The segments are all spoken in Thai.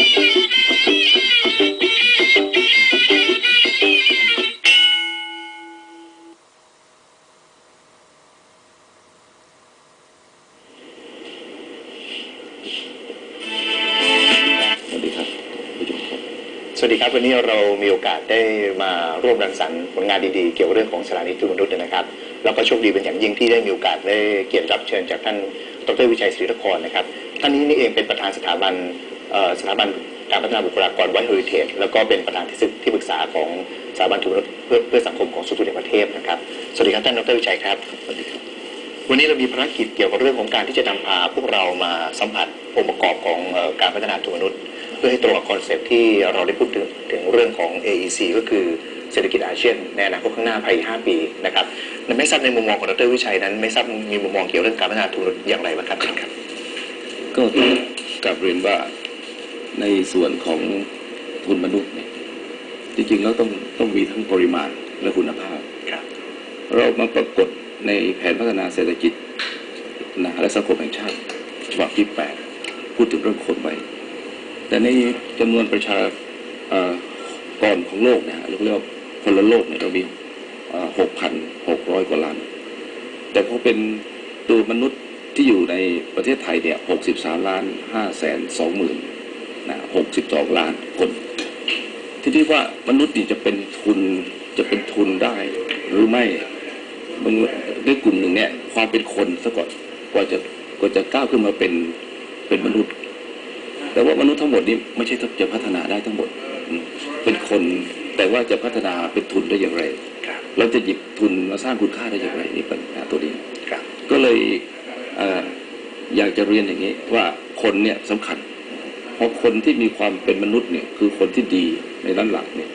สวัสดีครับสวัสดีครับวันนี้เรามีโอกาสได้มาร่วมรังสรรค์ผลงานดีๆ เกี่ยวกับเรื่องของสถานีทูตมนุษย์นะครับ แล้วก็โชคดีเป็นอย่างยิ่งที่ได้มีโอกาสได้เกียรติรับเชิญจากท่านดรวิชัยศรีนครนะครับท่านนี้นี่เองเป็นประธานสถาบัน สถาบันการพัฒนาบุคลากรไวท์เฮอริเทจแล้วก็เป็นประธานที่ที่ปรึกษาของสถาบันทูตมนุษย์เพื่อเพื่อสังคมของสุทุนประเทศนะครับ สวัสดีครับท่านดรวิชัยครับสวัสดีครับ วันนี้เรามีภารกิจเกี่ยวกับเรื่องของการที่จะนำพาพวกเรามาสัมผัสองค์ประกอบของเอ่อการพัฒนาตัวมนุษย์ เพื่อให้ตรงกับคอนเซปต์ที่เราได้พูดถึงถึงเรื่องของ AEC ก็คือเศรษฐกิจอาเซียนในอนาคตข้างหน้าภายใน5ปีนะครับไม่ทราบในมุมมองของดรวิชัยนั้น ไม่ทราบมีมุมมองเกี่ยวกับเรื่องการพัฒนาตัวมนุษย์อย่างไรบ้างครับเชิญครับก็ต้องกลับเรียนว่า ในส่วนของทุนมนุษย์เนี่ยจริงๆแล้วต้องต้องมีทั้งปริมาณและคุณภาพครับเรามาปรากฏในแผนพัฒนาเศรษฐกิจนะและสังคมแห่งชาติฉบับที่ 8 พูดถึงเรื่องคนไว้ แต่ในจำนวนประชาเอ่อก่อนของโลกเนยฮะเราเรียกว่าคนละโลกเนี่ยเรามีหกพันหกร้อยกว่าล้าน แต่พอเป็นตัวมนุษย์ที่อยู่ในประเทศไทยเนี่ยหกสิบสามล้านห้าแสนสองหมื่นนะ หกสิบสองล้านคน ที่ที่ว่ามนุษย์นี่จะเป็นทุนจะเป็นทุนได้หรือไม่บางด้วยกลุ่มหนึ่งเนี่ย ความเป็นคนซะก่อนกว่าจะกว่าจะก้าวขึ้นมาเป็นเป็นมนุษย์ แต่ว่ามนุษย์ทั้งหมดนี้ไม่ใช่จะพัฒนาได้ทั้งหมดอืมเป็นคนแต่ว่าจะพัฒนาเป็นทุนได้อย่างไรครับเราจะหยิบทุนมาสร้างคุณค่าได้อย่างไรนี่ปัญหาตัวนี้ครับก็เลยเอออยากจะเรียนอย่างนี้ว่าคนเนี่ยสำคัญเพ ราะคนที่มีความเป็นมนุษย์เนี่ยคือคนที่ดีในด้านหลักเนี่ย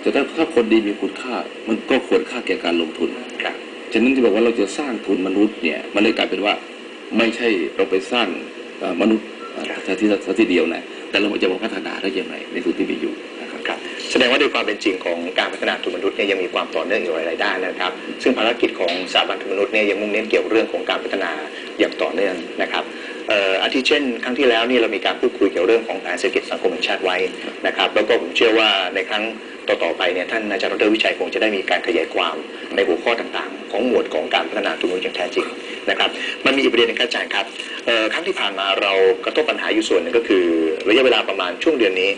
แต่ถ้าถ้าคนดีมีคุณค่า มันก็ควรค่าแก่การลงทุนครับฉะนั้นที่บอกว่าเราจะสร้างทุนมนุษย์เนี่ยมันเลยกลายเป็นว่าไม่ใช่เราไปสร้างเอ่อมนุษย์เอ่อซะที่ซะที่เดียวนะแต่เราจะมาพัฒนาได้อย่างไรในส่วนที่มีอยู่นะครับครับแสดงว่าโดยความเป็นจริงของการพัฒนาตัวมนุษย์เนี่ยยังมีความต่อเนื่องอยู่หลายๆด้านนะครับ ซึ่งภารกิจของสถาบันตัวมนุษย์เนี่ยยังมุ่งเน้นเกี่ยวกับเรื่องของการพัฒนาอย่างต่อเนื่องนะครับเอ่ออาทิเช่น ครั้งที่แล้วนี่เรามีการพูดคุยเกี่ยวกับเรื่องของแผนเศรษฐกิจสังคมแห่งชาติไว้นะครับแล้วก็ผมเชื่อว่าในครั้งต่อๆไปเนี่ยท่านอาจารย์ดรวิชัยคงจะได้มีการขยายความในหัวข้อต่างๆ ของหมวดของการพัฒนาตัวมนุษย์อย่างแท้จริงนะครับมันมีอีกประเด็นหนึงครับอาจารย์ครับเอ่อครั้งที่ผ่านมาเรากระทบปัญหาอยู่ส่วนหนึ่งก็คือ ระยะเวลาประมาณช่วงเดือนนี้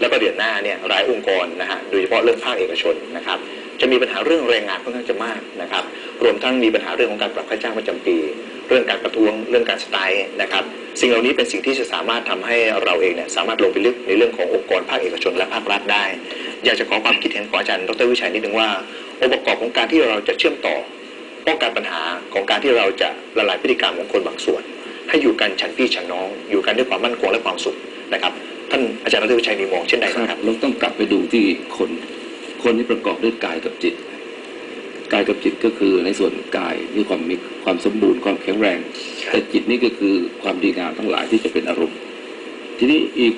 แล้วก็เดือนหน้าเนี่ยรายองค์กรนะฮะโดยเฉพาะเรื่องภาคเอกชนนะครับจะมีปัญหาเรื่องแรงงานค่อนข้างจะมากนะครับรวมทั้งมีปัญหาเรื่องของการปรับค่าจ้างประจำปี เรื่องการประท้วงเรื่องการสไตล์นะครับสิ่งเหล่านี้เป็นสิ่งที่จะสามารถทำให้เราเองเนี่ยสามารถลงไปลึกในเรื่องขององค์กรภาคเอกชนและภาครัฐได้ อยากจะขอความคิดเห็นของอาจารย์ดรวิชัยนิดนึงว่าองค์ประกอบของการที่เราจะเชื่อมต่อป้องกันปัญหาของการที่เราจะละลายพฤติกรรมของคนบางส่วน ให้อยู่กันฉันพี่ฉันน้องอยู่กันด้วยความมั่นคงและความสุขนะครับท่านอาจารย์ดรวิชัยมีมองเช่นใดครับเราต้องกลับไปดูที่คนคนที่ประกอบด้วยกายกับจิต กายกับจิตก็คือในส่วนกายมีความมีความสมบูรณ์ความแข็งแรง แต่จิตนี่ก็คือความดีงามทั้งหลายที่จะเป็นอารมณ์ ทีนี้อีก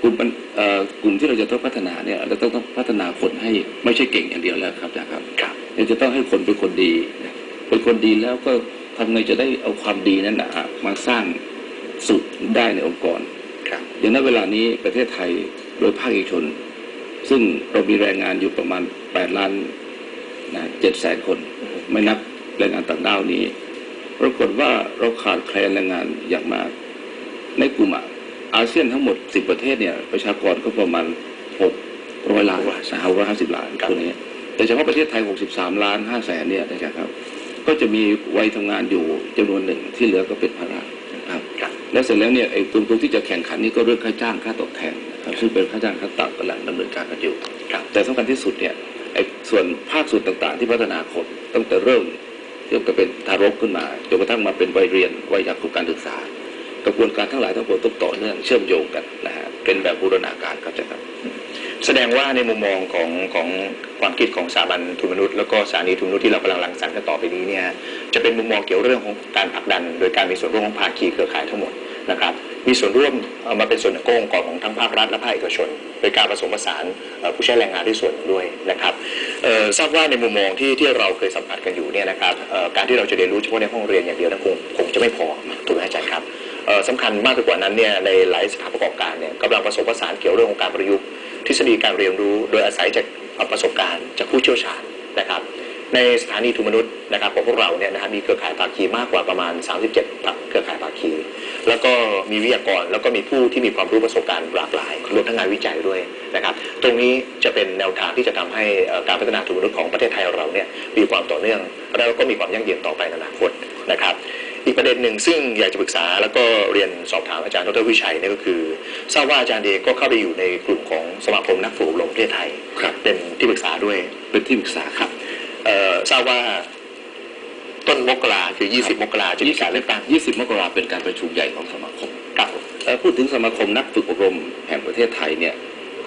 กลุ่มปัญเอ่อกลุ่มที่เราจะต้องพัฒนาเนี่ยเราต้องต้องพัฒนาคนให้ไม่ใช่เก่งอย่างเดียวแล้วครับอาจารย์ครับครับเราจะต้องให้คนเป็นคนดีนะเป็นคนดีแล้วก็ทำไงจะได้เอาความดีนั้นนะฮะมาสร้างสุขได้ในองค์กรครับอย่างนั้นเวลานี้ประเทศไทยโดยภาคเอกชน ซึ่งเรามีแรงงานอยู่ประมาณ 8 ล้าน นะเจ็ดแสนคน ไม่นับแรงงานต่างด้าวนี้ปรากฏว่าเราขาดแคลนแรงงานอย่างมาก ในกลุ่มอะอาเซียนทั้งหมด 10 ประเทศเนี่ยประชากรก็ประมาณ 600 ล้านนะฮะ150ล้านคนนี้แต่เฉพาะประเทศไทย 63 ล้าน5แสนเนี่ยนะครับ ก็จะมีวัยทำงานอยู่จำนวนหนึ่งที่เหลือก็เป็นภาระนะครับครับแล้วเสร็จแล้วเนี่ยไอ้ตรงตรงที่จะแข่งขันนี่ก็เรื่องค่าจ้างค่าตอบแทนนะครับซึ่งเป็นค่าจ้างขั้นต่ำกำลังดำเนินการกันอยู่ครับแต่สำคัญที่สุดเนี่ย ไอ้ส่วนภาคส่วนต่างๆ ที่พัฒนาคนตั้งแต่เริ่มเริ่มก็เป็นทารกขึ้นมาจนกระทั่งมาเป็นวัยเรียนวัยอยากสู่การศึกษากระบวนการทั้งหลายทั้งปวงต้องต่อเนื่องเชื่อมโยงกันนะฮะเป็นแบบบูรณาการครับอาจารย์แสดงว่าในมุมมองของของความคิดของสถาบันทุนมนุษย์แล้วก็สถานีทุนมนุษย์ที่เรากำลังรังสรรค์กันต่อไปนี้เนี่ยจะเป็นมุมมองเกี่ยวเรื่องของการผลักดัน โดยการมีส่วนร่วมของภาคีเครือข่ายทั้งหมดนะครับ มีส่วนร่วมเอามาเป็นส่วนหนึ่งขององค์กรของทั้งภาครัฐและภาคเอกชน โดยการผสมผสานผู้ใช้แรงงานด้วยส่วนด้วยนะครับทราบว่าในมุมมองที่ที่เราเคยสัมผัสกันอยู่เนี่ยนะครับการที่เราจะเรียนรู้เฉพาะในห้องเรียนอย่างเดียวนั้นคงคงจะไม่พอถูกไหมอาจารย์ครับสำคัญมากไปกว่านั้นเนี่ยในหลายสถานประกอบการเนี่ยกำลังผสมผสานเกี่ยวเรื่องของการประยุกต์ทฤษฎีการเรียนรู้โดยอาศัยจากประสบการณ์จากผู้เชี่ยวชาญนะครับในสถานีทุนมนุษย์นะครับของพวกเราเนี่ยนะฮะมีเครือข่ายภาคีมากกว่าประมาณ 37เครือข่ายภาคี แล้วก็มีวิทยากรแล้วก็มีผู้ที่มีความรู้ประสบการณ์หลากหลายรวมทั้งงานวิจัยด้วยนะครับ ตรงนี้จะเป็นแนวทางที่จะทำให้เอ่อการพัฒนาทุนมนุษย์ของประเทศไทยเราเนี่ยมีความต่อเนื่อง แล้วก็มีความยั่งยืนต่อไปในอนาคตนะครับอีกประเด็นหนึ่งซึ่งอยากจะปรึกษาแล้วก็เรียนสอบถามอาจารย์ดรวิชัยเนี่ยก็คือทราบว่าอาจารย์เองก็เข้าไปอยู่ในกลุ่มของสมาคมนักฝึกอบรมประเทศไทยครับเป็นที่ปรึกษาด้วยเป็นที่ปรึกษาครับเอ่อทราบว่า ต้นมกราคือ 20 มกราจะมีการเลือกตั้ง 20 มกราเป็นการประชุมใหญ่ของสมาคมครับเอ่อพูดถึงสมาคมนักฝึกอบรมแห่งประเทศไทยเนี่ย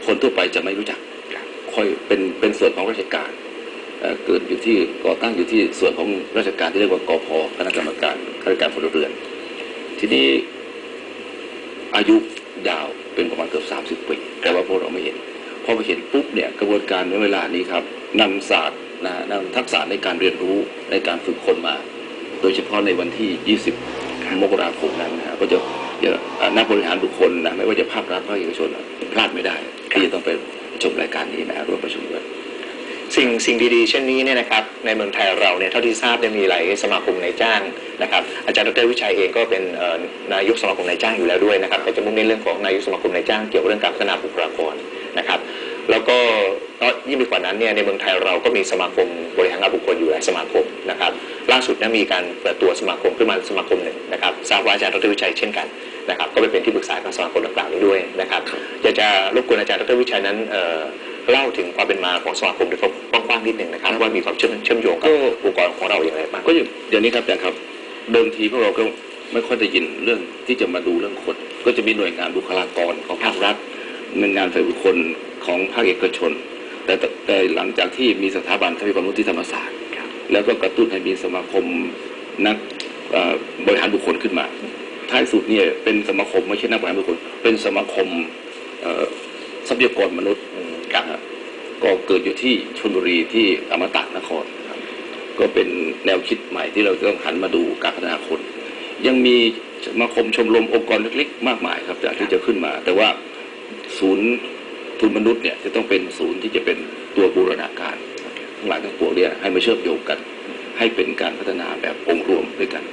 คนทั่วไปจะไม่รู้จักครับค่อยเป็นเป็นส่วนของราชการเอ่อเกิดอยู่ที่ก่อตั้งอยู่ที่ส่วนของราชการที่เรียกว่ากพคณะกรรมการข้าราชการพลเรือน ทีนี้อายุยาวเป็นประมาณเกือบ30 ปี แต่ว่าพวกเราไม่เห็นพอไปเห็นปุ๊บเนี่ยกระบวนการในเวลานี้ครับนำศาสตร์ นะนำทักษะในการเรียนรู้ในการฝึกคนมา โดยเฉพาะในวันที่ 20 มกราคมนั้นนะฮะก็จะจะอ่านักบริหารบุคคลนะไม่ว่าจะภาครัฐภาคเอกชนอะพลาดไม่ได้ที่จะต้องไปชมรายการนี้นะฮะร่วมประชุมด้วยสิ่งสิ่งดีๆ เช่นนี้เนี่ยนะครับในเมืองไทยเราเนี่ยเท่าที่ทราบเนี่ยมีหลายสมาคมนายจ้างนะครับอาจารย์ดรวิชัยเองก็เป็นเอ่อนายกสมาคมนายจ้างอยู่แล้วด้วยนะครับแต่จะมุ่งเน้นเรื่องของนายกสมาคมนายจ้างเกี่ยวกับเรื่องการพัฒนาบุคลากรนะครับ แล้วก็ก็ ยิ่งไปกว่านั้นเนี่ยในเมืองไทยเราก็มีสมาคมบริหารงานบุคคลอยู่หลายสมาคมนะครับล่าสุดเนะมีการเปิดตัวสมาคมขึ้นมาสมาคมหนึ่งนะครับทราบว่าอาจารย์ดรวิชัยเช่นกันนะครับก็ไปเป็นที่ปรึกษาของสมาคมต่างๆนี้ด้วยนะครับอยากจะรบกวนอาจารย์ดรวิชัยนั้นเอ่อเล่าถึงความเป็นมาของสมาคมโดยกว้างๆนิดหนึ่งนะครับว่ามีความเชื่อมเชื่อมโยงกับองค์กรของเราอย่างไรบ้างก็อย่างอย่างนี้ครับอาจารย์ครับเดิมทีพวกเราก็ไม่ค่อยได้ยินเรื่องที่จะมาดูเรื่องคน ก็จะมีหน่วยงานบุคลากรของภาครัฐหน่วยงานฝ่ายบุคคลของภาคเอกชน แต่แต่แต่หลังจากที่มีสถาบันทรัพยากรมนุษย์ที่ธรรมศาสตร์ แล้วก็กระตุ้นให้มีสมาคมนักเอ่อบริหารบุคคลขึ้นมา ท้ายสุดเนี่ยเป็นสมาคมไม่ใช่นักบริหารบุคคล เป็นสมาคมเอ่อทรัพยากรมนุษย์ครับก็เกิดอยู่ที่ชลบุรีที่อมตะนครครับก็เป็นแนวคิดใหม่ที่เราจะต้องหันมาดูการพัฒนาคน ยังมีสมาคมชมรมองค์กรเล็กๆ มากมายครับที่จะขึ้นมา แต่ว่าศูนย์ ทุนมนุษย์เนี่ยจะต้องเป็นศูนย์ที่จะเป็นตัวบูรณาการทั้งหลายทั้งปวงเนี่ยให้มาเชื่อมโยงกัน ให้เป็นการพัฒนาแบบองค์รวมด้วยกัน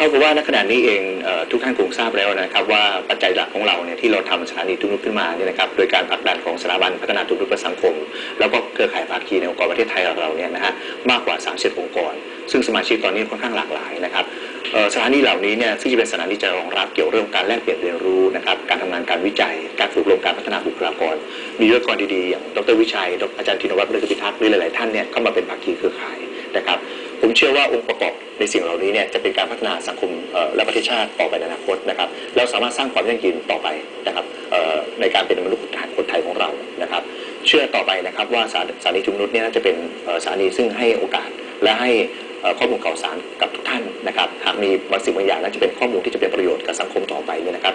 เท่ากับว่าณขณะนี้เองทุกท่านคงทราบแล้วนะครับ ว่าปัจจัยหลักของเราเนี่ยที่เราทำสถานีทุนนุษย์ขึ้นมาเนี่ยนะครับโดยการผลักดันของสถาบันพัฒนาทุนนุษย์เพื่อสังคม แล้วก็เครือข่ายภาคีในองค์กรประเทศไทยเราเนี่ยนะฮะมากกว่า 30 องค์กร ซึ่งสมาชิกตอนนี้ค่อนข้างหลากหลายนะครับสถานีเหล่านี้เนี่ยซึ่งจะเป็นสถานีจะรองรับเกี่ยวเรื่องการแลกเปลี่ยนเรียนรู้นะครับการทำงานการวิจัย การฝึกอบรมการพัฒนาบุคลากร มีวิทยากรดีๆอย่างดรวิชัยอาจารย์ธินวัฒน์เลือกพิทักษ์หรือหลายๆท่านเนี่ยเข้ามาเป็นภาคีเครือข่ายนะครับ ผมเชื่อว่าองค์ประกอบในสิ่งเหล่านี้เนี่ยจะเป็นการพัฒนาสังคมและประเทศชาติต่อไปในอนาคตนะครับเราสามารถสร้างความยั่งยืนต่อไปนะครับในการเป็นมนุษย์คนไทยของเรานะครับ เชื่อต่อไปนะครับว่าสถานีชุมนุษย์เนี่ยจะเป็นสถานีซึ่งให้โอกาสและให้ข้อมูลข่าวสารกับทุกท่านนะครับหากมีบางสิ่งบางอย่างน่าจะเป็นข้อมูลที่จะเป็นประโยชน์กับสังคมต่อไปเนี่ยนะครับ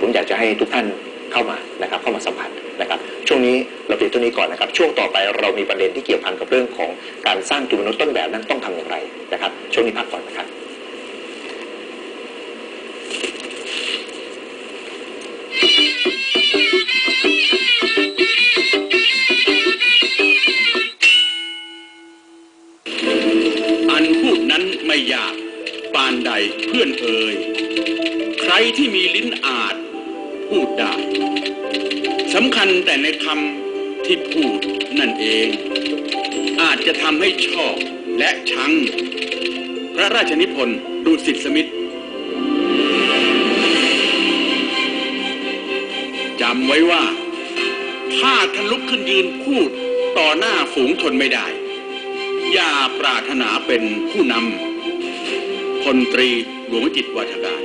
ผมอยากจะให้ทุกท่านเข้ามานะครับเข้ามาสัมผัสนะครับช่วงนี้เราเพียงเท่านี้ก่อนนะครับช่วงต่อไปเรามีประเด็นที่เกี่ยวพันกับเรื่องของการสร้างทุนมนุษย์ต้นแบบนั้นต้อง นะครับ ช่วงนี้พักก่อนนะครับอันพูดนั้นไม่ยากปานใดเพื่อนเอ่ยใครที่มีลิ้นอาจ พูดได้สำคัญแต่ในคำที่พูดนั่นเอง อาจจะทำให้ชอบและชัง พระราชนิพนธ์ดุสิตสมิทธจำไว้ว่า ถ้าท่านลุกขึ้นยืนพูดต่อหน้าฝูงชนไม่ได้ อย่าปรารถนาเป็นผู้นำพลตรีหลวงจิตวัฒการ